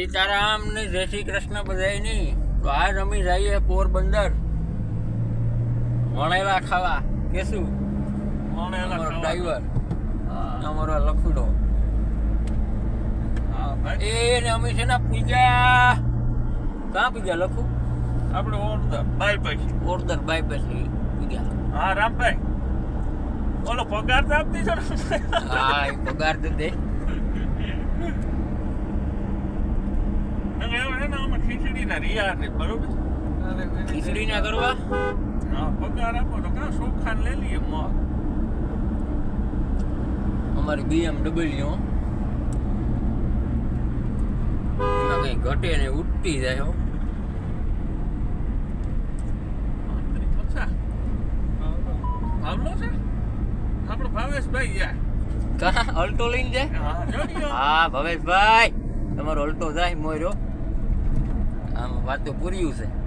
સીતારામ ને જય શ્રી કૃષ્ણ બધાય નહીં તો આજ અમે જઈએ પોરબંદર. વણેલા ખાવા. કે શું? વણેલા ડ્રાઈવર. અમારો લખુડો. ભાઈ. એ ને અમે છે ને પૂજા. કાં પૂજા લખું? આપણે ઓર્ડર બાય પછી ઓરદર બાય પછી પૂજા. હા રામભાઈ. ઓલો પગાર તો આપતી છો હા પગાર તો દે અને એવું છે ને આમાં રિયા ને બરોબર? ખીચડી ના કરવા હા પગાર આપો તો કાં ચોખ્ખા લઈ લઈએ મગ? અમારી બીએમડબલ્યુ એમાં કઈ ઘટે ને ઉઠતી જાય હો. ભાવલો છે? આપણો ભાવેશભાઈ યાર કા અલ્ટો લઈને જાય? હા ભવેશભાઈ તમારો અલ્ટો જાય મોર્યો આમ વાત પૂર્યું છે.